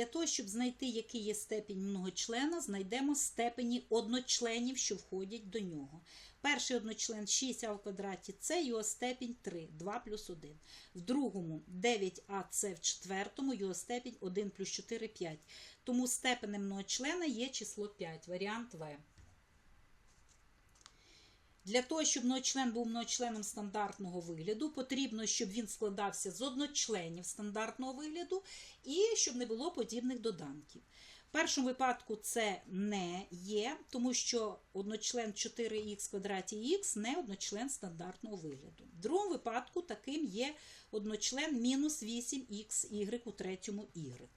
Для того, щоб знайти, який є степінь многочлена, знайдемо степені одночленів, що входять до нього. Перший одночлен 6а в квадраті це його степінь 3, 2 плюс 1. В другому 9ac в четвертому, його степінь 1 плюс 4, 5. Тому степенем многочлена є число 5, варіант В. Для того, щоб многочлен був многочленом стандартного вигляду, потрібно, щоб він складався з одночленів стандартного вигляду і щоб не було подібних доданків. В першому випадку це не є, тому що одночлен 4х в квадраті х не одночлен стандартного вигляду. В другому випадку таким є одночлен мінус 8х у третьому y.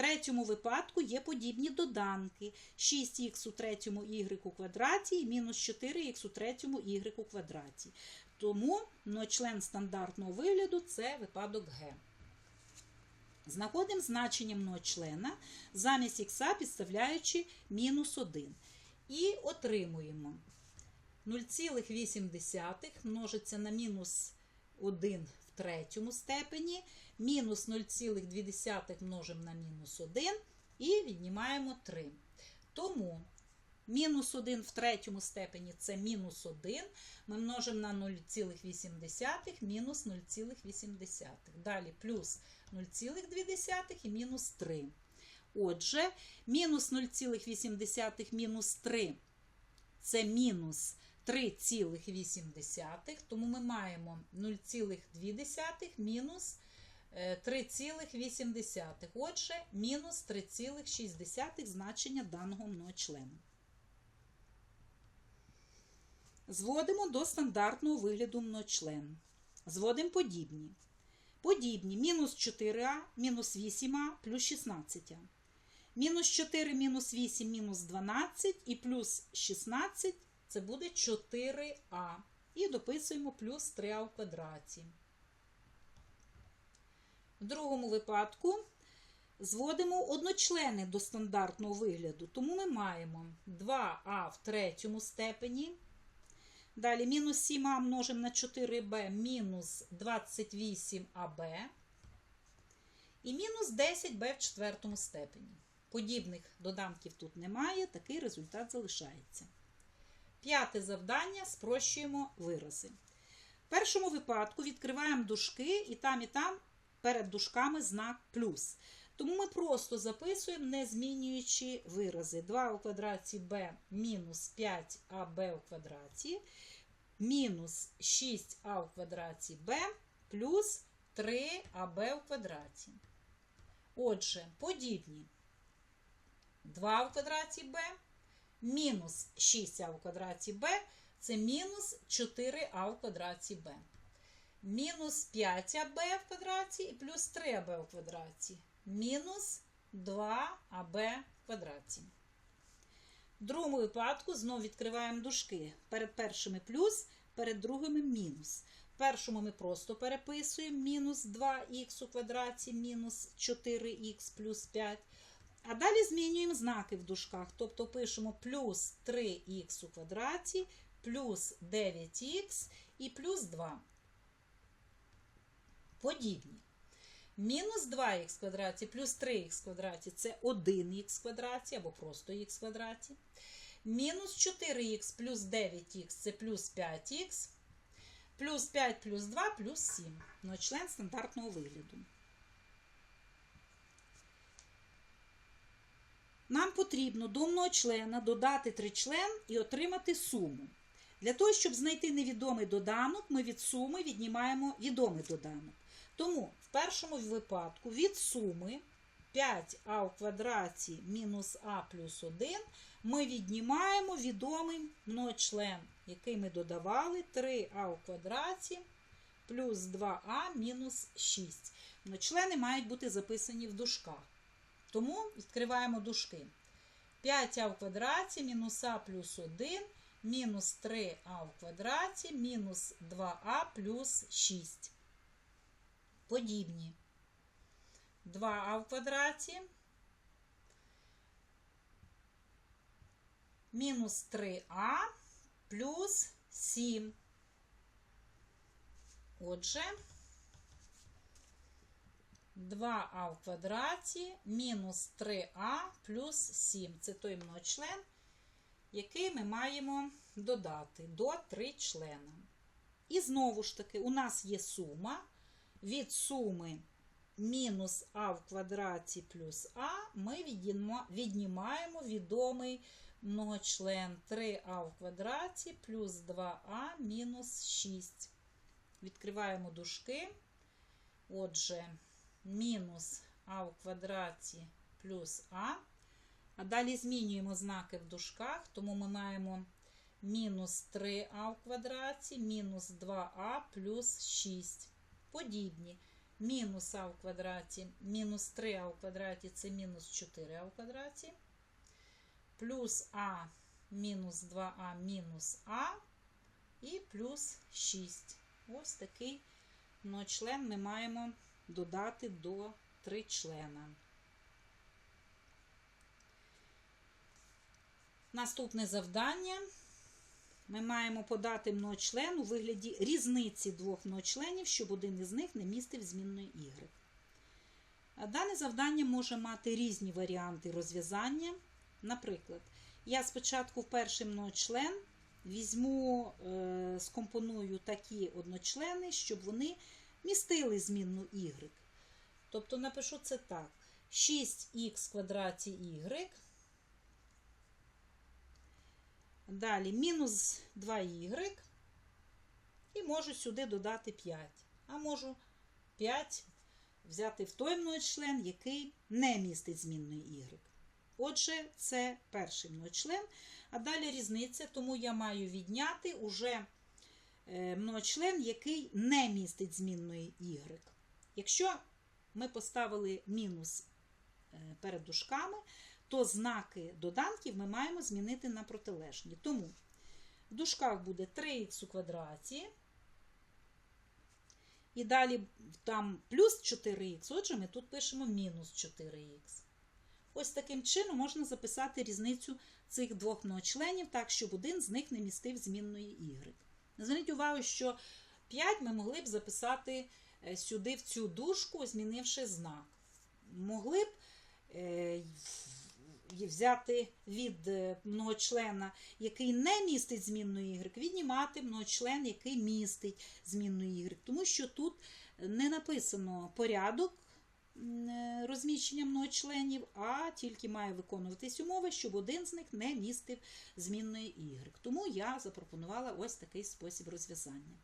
Третьому випадку є подібні доданки 6х у третьому y у квадраті і мінус 4х у третьому y у квадраті. Тому член стандартного вигляду це випадок Г. Знаходимо значення многочлена замість х підставляючи мінус 1. І отримуємо 0,8 множиться на мінус 1 в третьому степені, мінус 0,2 множимо на мінус 1 і віднімаємо 3. Тому мінус 1 в третьому степені це мінус 1. Ми множимо на 0,8 мінус 0,8. Далі плюс 0,2 і мінус 3. Отже, мінус 0,8 мінус 3 це мінус 3,8, тому ми маємо 0,2 мінус 3,8. Отже, мінус 3,6 значення даного многочлена. Зводимо до стандартного вигляду многочлен. Зводимо подібні. Подібні мінус 4а, мінус 8а плюс 16а. Мінус 4 мінус 8 мінус 12 і плюс 16 це буде 4а. І дописуємо плюс 3а в квадраті. В другому випадку зводимо одночлени до стандартного вигляду, тому ми маємо 2а в третьому степені. Далі мінус 7а множимо на 4b мінус 28аб. І мінус 10b в четвертому степені. Подібних доданків тут немає, такий результат залишається. П'яте завдання спрощуємо вирази. В першому випадку відкриваємо дужки, і там, і там перед дужками знак плюс. Тому ми просто записуємо, не змінюючи вирази. 2 у квадраті b мінус 5аб у квадраті, мінус 6а у квадраті b плюс 3аб у квадраті. Отже, подібні 2 у квадраті b мінус 6а у квадраті b це мінус 4а у квадраті b. Мінус 5аб в квадраті і плюс 3аб у квадраті. Мінус 2аб в квадраті. В другому випадку знову відкриваємо дужки. Перед першими плюс, перед другими мінус. В першому ми просто переписуємо мінус 2х у квадраті, мінус 4х плюс 5. А далі змінюємо знаки в дужках. Тобто пишемо плюс 3х у квадраті, плюс 9х і плюс 2. Подібні. Мінус 2х в квадраті плюс 3х квадраті це 1х в квадраті або просто х квадраті. Мінус 4х плюс 9х це плюс 5х. Плюс 5 плюс 2 плюс 7. Ну, член стандартного вигляду. Нам потрібно до многочлена додати тричлен і отримати суму. Для того, щоб знайти невідомий доданок, ми від суми віднімаємо відомий доданок. Тому в першому випадку від суми 5а в квадраті мінус а плюс 1 ми віднімаємо відомий многочлен, який ми додавали 3а в квадраті плюс 2а мінус 6. Многочлени мають бути записані в дужках. Тому відкриваємо дужки. 5а в квадраті мінус а плюс 1 мінус 3а в квадраті мінус 2а плюс 6. Подібні. 2а в квадраті мінус 3а плюс 7. 2а в квадраті мінус 3а плюс 7. Це той многочлен, який ми маємо додати до 3 члена. І знову ж таки, у нас є сума. Від суми мінус а в квадраті плюс а ми віднімаємо відомий многочлен 3а в квадраті плюс 2а мінус 6. Відкриваємо дужки. Отже, мінус а в квадраті плюс а. А далі змінюємо знаки в дужках, тому ми маємо мінус 3а в квадраті, мінус 2а плюс 6. Подібні. Мінус а в квадраті, мінус 3а в квадраті це мінус 4а в квадраті. Плюс а мінус 2а мінус а і плюс 6. Ось такий многочлен ми маємо додати до 3 члена. Наступне завдання. Ми маємо подати многочлен у вигляді різниці двох многочленів, щоб один із них не містив змінної y. Дане завдання може мати різні варіанти розв'язання. Наприклад, я спочатку в перший многочлен візьму, е, скомпоную такі одночлени, щоб вони містили змінну y. Тобто напишу це так: 6х в квадраті y. Далі мінус 2y. І можу сюди додати 5. А можу 5 взяти в той многочлен, який не містить змінної y. Отже, це перший многочлен. А далі різниця, тому я маю відняти уже многочлен, який не містить змінної y. Якщо ми поставили мінус е, перед дужками, то знаки доданків ми маємо змінити на протилежні. Тому в дужках буде 3х у квадраті. І далі там плюс 4х, отже, ми тут пишемо мінус 4х. Ось таким чином можна записати різницю цих двох многочленів так, щоб один з них не містив змінної y. Зверніть увагу, що 5 ми могли б записати е, сюди в цю дужку, змінивши знак. Могли б е, взяти від е, многочлена, який не містить змінної y, віднімати многочлен, який містить змінної y. Тому що тут не написано порядок розміщення многочленів, а тільки має виконуватись умови, щоб один з них не містив змінної y. Тому я запропонувала ось такий спосіб розв'язання.